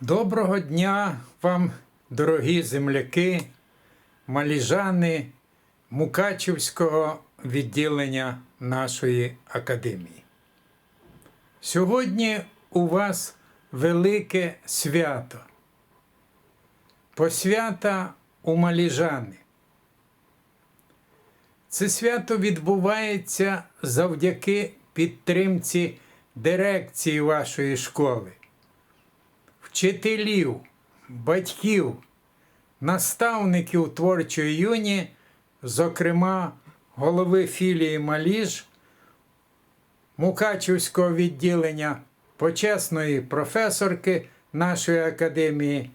Доброго дня вам, дорогі земляки, маліжани Мукачівського відділення нашої академії. Сьогодні у вас велике свято. Посвята у маліжани. Це свято відбувається завдяки підтримці дирекції вашої школи вчителів, батьків, наставників творчої юні, зокрема голови філії Маліж Мукачівського відділення почесної професорки нашої академії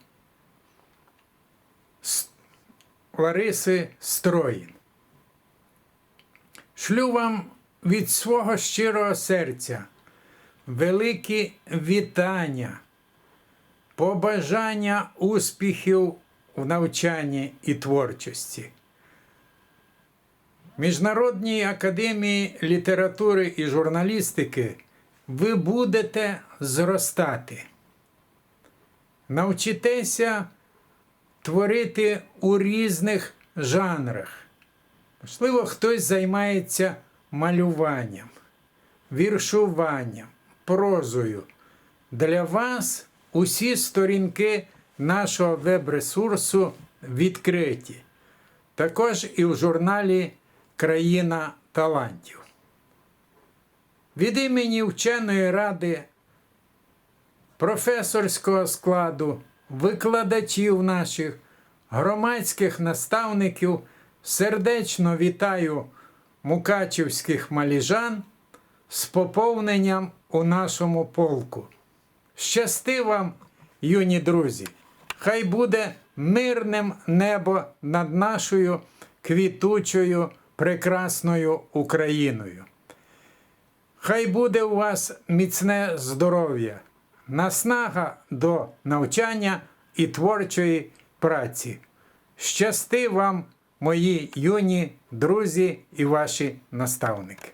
Лариси Строїн. Шлю вам від свого щирого серця великі вітання побажання успіхів в навчанні і творчості. Міжнародній академії літератури і журналістики ви будете зростати. Навчитеся творити у різних жанрах. Можливо, хтось займається малюванням, віршуванням, прозою. Для вас усі сторінки нашого веб-ресурсу відкриті. Також і в журналі Країна талантів. Від імені вченої ради, професорського складу, викладачів наших, громадських наставників сердечно вітаю мукачівських маліжан з поповненням у нашому полку. Щасти вам, юні друзі! Хай буде мирним небо над нашою квітучою прекрасною Україною. Хай буде у вас міцне здоров'я, наснага до навчання і творчої праці. Щасти вам, мої юні друзі і ваші наставники!